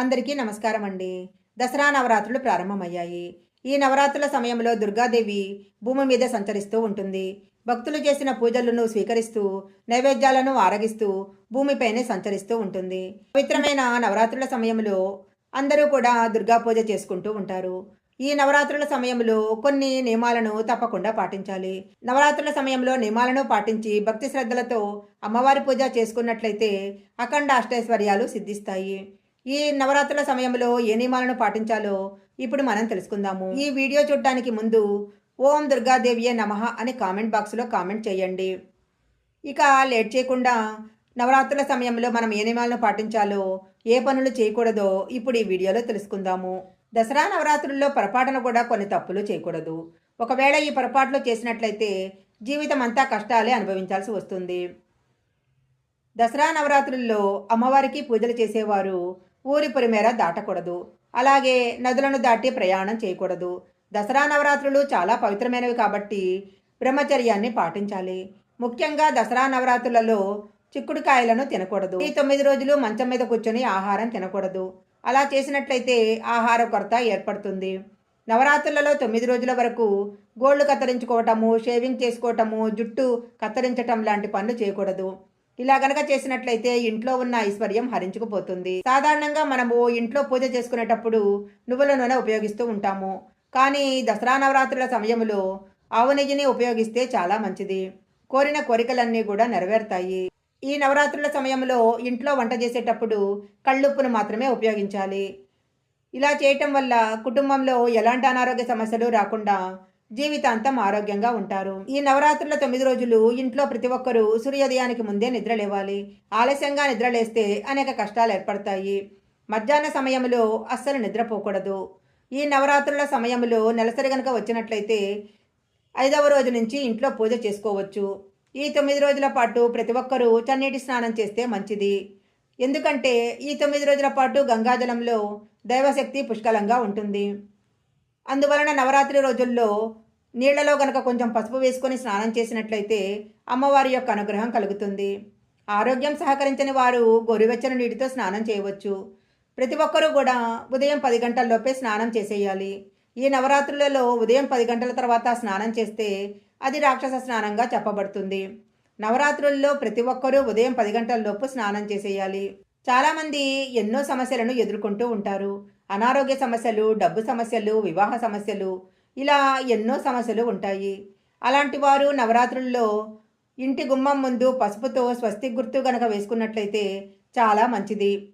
అందరికీ నమస్కారం అండి దసరా నవరాత్రులు ప్రారంభమయ్యాయి. ఈ నవరాత్రుల సమయంలో దుర్గాదేవి భూమి మీద సంచరిస్తూ ఉంటుంది. భక్తులు చేసిన పూజలను స్వీకరిస్తూ నైవేద్యాలను ఆరగిస్తూ భూమిపైనే సంచరిస్తూ ఉంటుంది. పవిత్రమైన నవరాత్రుల సమయంలో అందరూ కూడా దుర్గా పూజ చేసుకుంటూ ఉంటారు. ఈ నవరాత్రుల సమయంలో కొన్ని నియమాలను తప్పకుండా పాటించాలి. నవరాత్రుల సమయంలో నియమాలను పాటించి భక్తి శ్రద్ధలతో అమ్మవారి పూజ చేసుకున్నట్లయితే అఖండ అష్టైశ్వర్యాలు సిద్ధిస్తాయి. ఈ నవరాత్రుల సమయంలో ఏ నియమాలను పాటించాలో ఇప్పుడు మనం తెలుసుకుందాము. ఈ వీడియో చూడడానికి ముందు ఓం దుర్గాదేవియే నమః అని కామెంట్ బాక్స్లో కామెంట్ చేయండి. ఇక లేట్ చేయకుండా నవరాత్రుల సమయంలో మనం ఏ నియమాలను పాటించాలో ఏ పనులు చేయకూడదో ఇప్పుడు ఈ వీడియోలో తెలుసుకుందాము. దసరా నవరాత్రుల్లో పొరపాటును కూడా కొన్ని తప్పులు చేయకూడదు. ఒకవేళ ఈ పొరపాట్లు చేసినట్లయితే జీవితం అంతా కష్టాలే అనుభవించాల్సి వస్తుంది. దసరా నవరాత్రుల్లో అమ్మవారికి పూజలు చేసేవారు ఊరి పొలిమేర దాటకూడదు. అలాగే నదులను దాటి ప్రయాణం చేయకూడదు. దసరా నవరాత్రులు చాలా పవిత్రమైనవి కాబట్టి బ్రహ్మచర్యాన్ని పాటించాలి. ముఖ్యంగా దసరా నవరాత్రులలో చిక్కుడుకాయలను తినకూడదు. ఈ తొమ్మిది రోజులు మంచం మీద కూర్చొని ఆహారం తినకూడదు. అలా చేసినట్లయితే ఆహార కొరత ఏర్పడుతుంది. నవరాత్రులలో తొమ్మిది రోజుల వరకు గోళ్ళు కత్తిరించుకోవటము షేవింగ్ చేసుకోవటము జుట్టు కత్తిరించటం లాంటి పనులు చేయకూడదు. ఇలా గనక చేసినట్లయితే ఇంట్లో ఉన్న ఐశ్వర్యం హరించుకుపోతుంది. సాధారణంగా మనము ఇంట్లో పూజ చేసుకునేటప్పుడు నువ్వుల నూనె ఉపయోగిస్తూ ఉంటాము. కానీ దసరా నవరాత్రుల సమయంలో ఆవు నెయ్యిని ఉపయోగిస్తే చాలా మంచిది. కోరిన కోరికలన్నీ కూడా నెరవేరుతాయి. ఈ నవరాత్రుల సమయంలో ఇంట్లో వంట చేసేటప్పుడు కళ్ళుప్పును మాత్రమే ఉపయోగించాలి. ఇలా చేయటం వల్ల కుటుంబంలో ఎలాంటి అనారోగ్య సమస్యలు రాకుండా జీవితాంతం ఆరోగ్యంగా ఉంటారు. ఈ నవరాత్రుల తొమ్మిది రోజులు ఇంట్లో ప్రతి ఒక్కరూ సూర్యోదయానికి ముందే నిద్ర లేవాలి ఆలస్యంగా నిద్ర లేస్తే అనేక కష్టాలు ఏర్పడతాయి. మధ్యాహ్న సమయంలో అస్సలు నిద్రపోకూడదు. ఈ నవరాత్రుల సమయంలో నెలసరి గనక వచ్చినట్లయితే ఐదవ రోజు నుంచి ఇంట్లో పూజ చేసుకోవచ్చు. ఈ తొమ్మిది రోజుల పాటు ప్రతి ఒక్కరూ చన్నీటి స్నానం చేస్తే మంచిది. ఎందుకంటే ఈ తొమ్మిది రోజుల పాటు గంగాజలంలో దైవశక్తి పుష్కలంగా ఉంటుంది. అందువలన నవరాత్రి రోజుల్లో నీళ్ళలో గనక కొంచెం పసుపు వేసుకొని స్నానం చేసినట్లయితే అమ్మవారి యొక్క అనుగ్రహం కలుగుతుంది. ఆరోగ్యం సహకరించని వారు గోరువెచ్చని నీటితో స్నానం చేయవచ్చు. ప్రతి ఒక్కరూ కూడా ఉదయం పది గంటల్లోపే స్నానం చేసేయాలి. ఈ నవరాత్రులలో ఉదయం పది గంటల తర్వాత స్నానం చేస్తే అది రాక్షస స్నానంగా చెప్పబడుతుంది. నవరాత్రుల్లో ప్రతి ఒక్కరూ ఉదయం పది గంటలలోపు స్నానం చేసేయాలి. చాలామంది ఎన్నో సమస్యలను ఎదుర్కొంటూ ఉంటారు. అనారోగ్య సమస్యలు డబ్బు సమస్యలు వివాహ సమస్యలు ఇలా ఎన్నో సమస్యలు ఉంటాయి. అలాంటి వారు నవరాత్రుల్లో ఇంటి గుమ్మం ముందు పసుపుతో స్వస్తిక్ గుర్తు గనక వేసుకున్నట్లయితే చాలా మంచిది.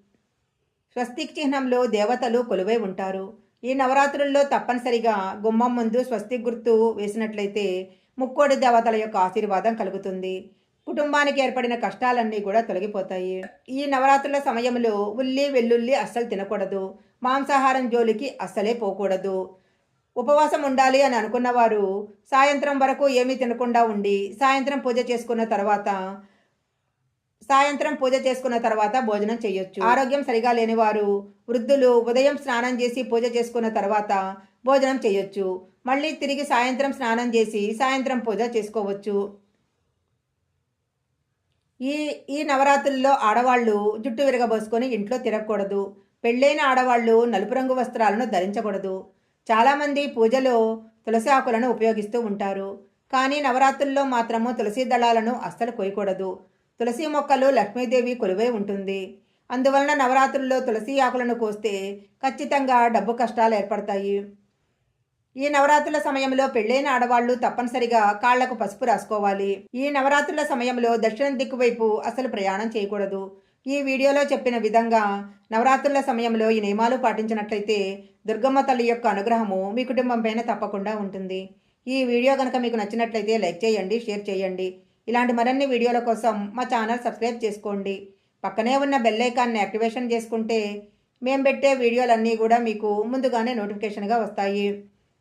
స్వస్తిక్ చిహ్నంలో దేవతలు కొలువై ఉంటారు. ఈ నవరాత్రుల్లో తప్పనిసరిగా గుమ్మం ముందు స్వస్తిక్ గుర్తు వేసినట్లయితే ముక్కోడి దేవతల యొక్క ఆశీర్వాదం కలుగుతుంది. కుటుంబానికి ఏర్పడిన కష్టాలన్నీ కూడా తొలగిపోతాయి. ఈ నవరాత్రుల సమయంలో ఉల్లి వెల్లుల్లి అస్సలు తినకూడదు. మాంసాహారం జోలికి అస్సలే పోకూడదు. ఉపవాసం ఉండాలి అని అనుకున్నవారు సాయంత్రం వరకు ఏమీ తినకుండా ఉండి సాయంత్రం పూజ చేసుకున్న తర్వాత సాయంత్రం పూజ చేసుకున్న తర్వాత భోజనం చేయొచ్చు. ఆరోగ్యం సరిగా లేనివారు వృద్ధులు ఉదయం స్నానం చేసి పూజ చేసుకున్న తర్వాత భోజనం చేయొచ్చు. మళ్ళీ తిరిగి సాయంత్రం స్నానం చేసి సాయంత్రం పూజ చేసుకోవచ్చు. ఈ ఈ నవరాత్రుల్లో ఆడవాళ్ళు జుట్టు విరగబోసుకొని ఇంట్లో తిరగకూడదు. పెళ్ళైన ఆడవాళ్ళు నలుపు రంగు వస్త్రాలను ధరించకూడదు. చాలామంది పూజలో తులసి ఆకులను ఉపయోగిస్తూ ఉంటారు. కానీ నవరాత్రుల్లో మాత్రము తులసి దళాలను అస్సలు కోయకూడదు తులసి మొక్కలు లక్ష్మీదేవి కొలువై ఉంటుంది. అందువలన నవరాత్రుల్లో తులసి ఆకులను కోస్తే ఖచ్చితంగా డబ్బు కష్టాలు ఏర్పడతాయి. ఈ నవరాత్రుల సమయంలో పెళ్ళైన ఆడవాళ్ళు తప్పనిసరిగా కాళ్ళకు పసుపు రాసుకోవాలి. ఈ నవరాత్రుల సమయంలో దక్షిణ దిక్కు వైపు అసలు ప్రయాణం చేయకూడదు. ఈ వీడియోలో చెప్పిన విధంగా నవరాత్రుల సమయంలో ఈ నియమాలు పాటించినట్లయితే దుర్గమ్మ తల్లి యొక్క అనుగ్రహము మీ కుటుంబం పైన తప్పకుండా ఉంటుంది. ఈ వీడియో కనుక మీకు నచ్చినట్లయితే లైక్ చేయండి షేర్ చేయండి. ఇలాంటి మరిన్ని వీడియోల కోసం మా ఛానల్ సబ్స్క్రైబ్ చేసుకోండి. పక్కనే ఉన్న బెల్ ఐకాన్ని యాక్టివేషన్ చేసుకుంటే మేము పెట్టే వీడియోలన్నీ కూడా మీకు ముందుగానే నోటిఫికేషన్గా వస్తాయి.